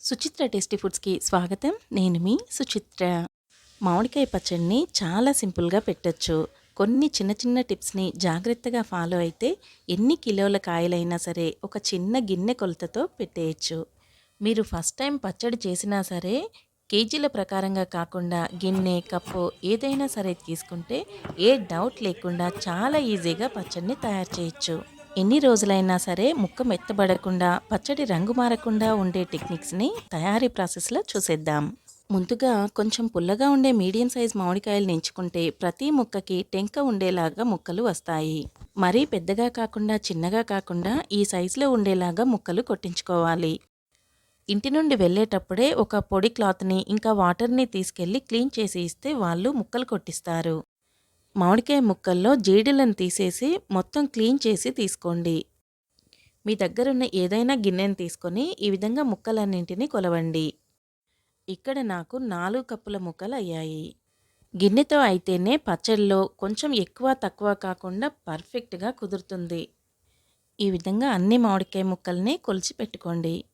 Suchitra tasty ఫుడ్స్కి స్వాగతం. నేను మీ సుచిత్ర. మామిడికాయ పచ్చడిని చాలా సింపుల్గా పెట్టచ్చు. కొన్ని చిన్న చిన్న టిప్స్ని జాగ్రత్తగా ఫాలో అయితే ఎన్ని కిలోల కాయలైనా సరే ఒక చిన్న గిన్నె కొలతతో పెట్టేయచ్చు. మీరు ఫస్ట్ టైం పచ్చడి చేసినా సరే కేజీల ప్రకారంగా కాకుండా గిన్నె కప్పు ఏదైనా సరే తీసుకుంటే ఏ డౌట్ లేకుండా చాలా ఈజీగా పచ్చడిని తయారు చేయొచ్చు. ఎన్ని రోజులైనా సరే ముక్క మెత్తబడకుండా పచ్చడి రంగు మారకుండా ఉండే టెక్నిక్స్ని తయారీ ప్రాసెస్లో చూసేద్దాం. ముందుగా కొంచెం పుల్లగా ఉండే మీడియం సైజ్ మామిడికాయలు ఎంచుకుంటే ప్రతి ముక్కకి టెంక ఉండేలాగా ముక్కలు వస్తాయి. మరీ పెద్దగా కాకుండా చిన్నగా కాకుండా ఈ సైజులో ఉండేలాగా ముక్కలు కొట్టించుకోవాలి. ఇంటి నుండి వెళ్ళేటప్పుడే ఒక పొడి క్లాత్ని ఇంకా వాటర్ని తీసుకెళ్ళి క్లీన్ చేసి ఇస్తే వాళ్ళు ముక్కలు కొట్టిస్తారు. మామిడికాయ ముక్కల్లో జీడీలను తీసేసి మొత్తం క్లీన్ చేసి తీసుకోండి. మీ దగ్గరున్న ఏదైనా గిన్నెను తీసుకొని ఈ విధంగా ముక్కలన్నింటినీ కొలవండి. ఇక్కడ నాకు నాలుగు కప్పుల ముక్కలు అయ్యాయి. గిన్నెతో అయితేనే పచ్చడిలో కొంచెం ఎక్కువ తక్కువ కాకుండా పర్ఫెక్ట్గా కుదురుతుంది. ఈ విధంగా అన్ని మామిడికాయ ముక్కల్ని కొలిచి పెట్టుకోండి.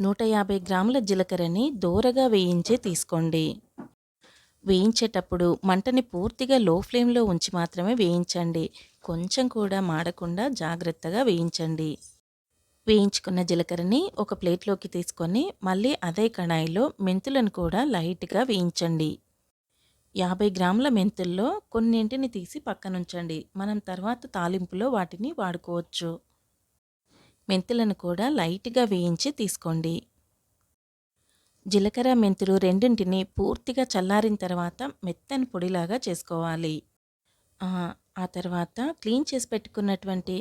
నూట యాభై గ్రాముల జీలకర్రని దూరగా వేయించి తీసుకోండి. వేయించేటప్పుడు మంటని పూర్తిగా లో ఫ్లేమ్లో ఉంచి మాత్రమే వేయించండి. కొంచెం కూడా మాడకుండా జాగ్రత్తగా వేయించండి. వేయించుకున్న జీలకర్రని ఒక ప్లేట్లోకి తీసుకొని మళ్ళీ అదే కడాయిలో మెంతులను కూడా లైట్గా వేయించండి. యాభై గ్రాముల మెంతుల్లో కొన్నింటిని తీసి పక్కనుంచండి. మనం తర్వాత తాలింపులో వాటిని వాడుకోవచ్చు. మెంతులను కూడా లైట్గా వేయించి తీసుకోండి. జీలకర్ర మెంతులు రెండింటిని పూర్తిగా చల్లారిన తర్వాత మెత్తని పొడిలాగా చేసుకోవాలి. ఆ తర్వాత క్లీన్ చేసి పెట్టుకున్నటువంటి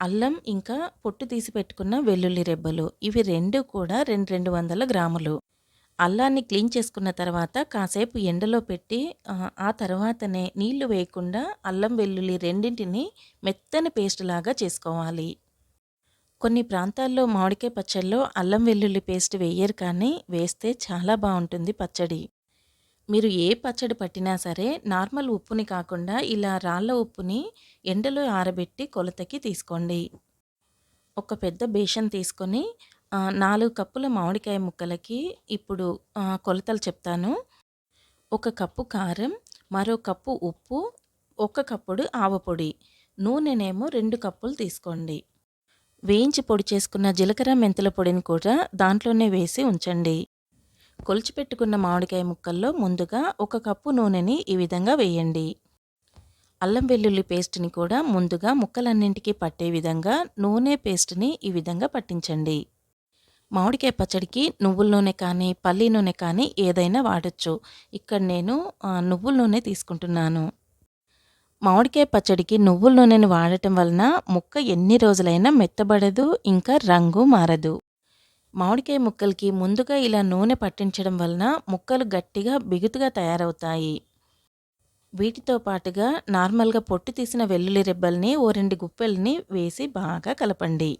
అల్లం ఇంకా పొట్టు తీసి పెట్టుకున్న వెల్లుల్లి రెబ్బలు. ఇవి రెండు కూడా రెండు రెండు వందల గ్రాములు. అల్లాన్ని క్లీన్ చేసుకున్న తర్వాత కాసేపు ఎండలో పెట్టి ఆ తర్వాతనే నీళ్ళు వేయకుండా అల్లం వెల్లుల్లి రెండింటిని మెత్తని పేస్ట్ లాగా చేసుకోవాలి. కొన్ని ప్రాంతాల్లో మామిడికాయ పచ్చళ్ళలో అల్లం వెల్లుల్లి పేస్ట్ వేయరు కానీ వేస్తే చాలా బాగుంటుంది పచ్చడి. మీరు ఏ పచ్చడి పట్టినా సరే నార్మల్ ఉప్పుని కాకుండా ఇలా రాళ్ళ ఉప్పుని ఎండలో ఆరబెట్టి కొలతకి తీసుకోండి. ఒక పెద్ద బేషన్ తీసుకొని నాలుగు కప్పుల మామిడికాయ ముక్కలకి ఇప్పుడు కొలతలు చెప్తాను. ఒక కప్పు కారం మరో కప్పు ఉప్పు ఒక కప్పుడు ఆవపొడి నూనెనేమో రెండు కప్పులు తీసుకోండి. వేయించి పొడి చేసుకున్న జీలకర్ర మెంతుల పొడిని కూడా దాంట్లోనే వేసి ఉంచండి. కొలిచిపెట్టుకున్న మామిడికాయ ముక్కల్లో ముందుగా ఒక కప్పు నూనెని ఈ విధంగా వేయండి. అల్లం వెల్లుల్లి పేస్ట్ని కూడా ముందుగా ముక్కలన్నింటికి పట్టే విధంగా నూనె పేస్ట్ని ఈ విధంగా పట్టించండి. మామిడికాయ పచ్చడికి నువ్వుల నూనె కానీ పల్లి నూనె కానీ ఏదైనా వాడచ్చు. ఇక్కడ నేను నువ్వుల నూనె తీసుకుంటున్నాను. మామిడికాయ పచ్చడికి నువ్వుల నూనెని వాడటం వలన ముక్క ఎన్ని రోజులైనా మెత్తబడదు ఇంకా రంగు మారదు. మామిడికాయ ముక్కలకి ముందుగా ఇలా నూనె పట్టించడం వలన ముక్కలు గట్టిగా బిగుతుగా తయారవుతాయి. వీటితో పాటుగా నార్మల్గా పొట్టు తీసిన వెల్లుల్లి రెబ్బల్ని ఓ రెండు గుప్పెల్ని వేసి బాగా కలపండి.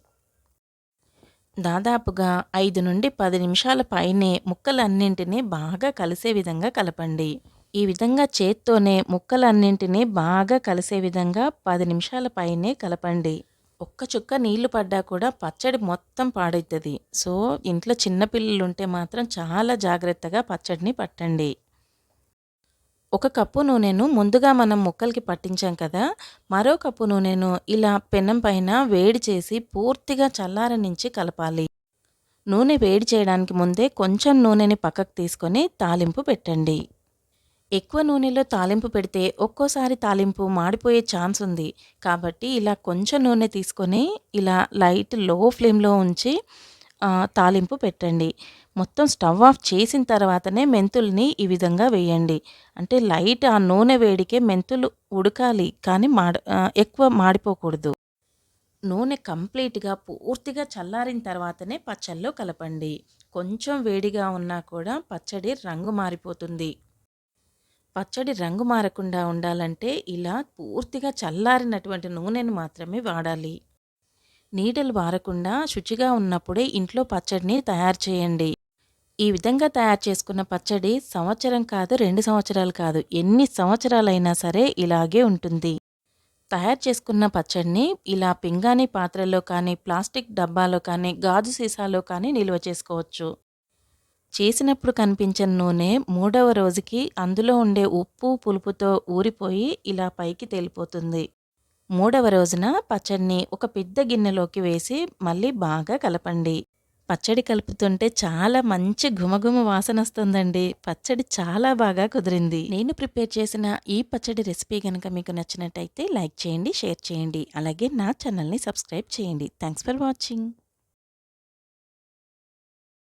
దాదాపుగా ఐదు నుండి పది నిమిషాల పైనే ముక్కలన్నింటినీ బాగా కలిసే విధంగా కలపండి. ఈ విధంగా చేత్తోనే ముక్కలన్నింటినీ బాగా కలిసే విధంగా పది నిమిషాల పైనే కలపండి. ఒక్క చుక్క నీళ్ళు పడ్డా కూడా పచ్చడి మొత్తం పాడవుతుంది సో ఇంట్లో చిన్నపిల్లలు ఉంటే మాత్రం చాలా జాగ్రత్తగా పచ్చడిని పట్టండి. ఒక కప్పు నూనెను ముందుగా మనం ముక్కలకి పట్టించాం కదా మరో కప్పు నూనెను ఇలా పెనం పైన వేడి చేసి పూర్తిగా చల్లారనించి కలపాలి. నూనె వేడి చేయడానికి ముందే కొంచెం నూనెని పక్కకు తీసుకొని తాలింపు పెట్టండి. ఎక్కువ నూనెలో తాలింపు పెడితే ఒక్కోసారి తాలింపు మాడిపోయే ఛాన్స్ ఉంది. కాబట్టి ఇలా కొంచెం నూనె తీసుకొని ఇలా లైట్లో ఫ్లేమ్లో ఉంచి తాలింపు పెట్టండి. మొత్తం స్టవ్ ఆఫ్ చేసిన తర్వాతనే మెంతుల్ని ఈ విధంగా వేయండి. అంటే లైట్ ఆ నూనె వేడికే మెంతులు ఉడకాలి కానీ మాడ ఎక్కువ మాడిపోకూడదు. నూనె కంప్లీట్గా పూర్తిగా చల్లారిన తర్వాతనే పచ్చళ్ళు కలపండి. కొంచెం వేడిగా ఉన్నా కూడా పచ్చడి రంగు మారిపోతుంది. పచ్చడి రంగు మారకుండా ఉండాలంటే ఇలా పూర్తిగా చల్లారినటువంటి నూనెను మాత్రమే వాడాలి. నీడలు వారకుండా శుచిగా ఉన్నప్పుడే ఇంట్లో పచ్చడిని తయారు చేయండి. ఈ విధంగా తయారు చేసుకున్న పచ్చడి సంవత్సరం కాదు రెండు సంవత్సరాలు కాదు ఎన్ని సంవత్సరాలైనా సరే ఇలాగే ఉంటుంది. తయారు చేసుకున్న పచ్చడిని ఇలా పింగాణి పాత్రలో కానీ ప్లాస్టిక్ డబ్బాలో కానీ గాజు సీసాలో కానీ నిల్వ చేసుకోవచ్చు. చేసినప్పుడు కనిపించిన నూనె మూడవ రోజుకి అందులో ఉండే ఉప్పు పులుపుతో ఊరిపోయి ఇలా పైకి తేలిపోతుంది. మూడవ రోజున పచ్చడిని ఒక పెద్ద గిన్నెలోకి వేసి మళ్ళీ బాగా కలపండి. పచ్చడి కలుపుతుంటే చాలా మంచి ఘుమఘుమ వాసన వస్తుందండి. పచ్చడి చాలా బాగా కుదిరింది. నేను ప్రిపేర్ చేసిన ఈ పచ్చడి రెసిపీ కనుక మీకు నచ్చినట్టయితే లైక్ చేయండి షేర్ చేయండి. అలాగే నా ఛానల్ని సబ్స్క్రైబ్ చేయండి. Thanks for watching.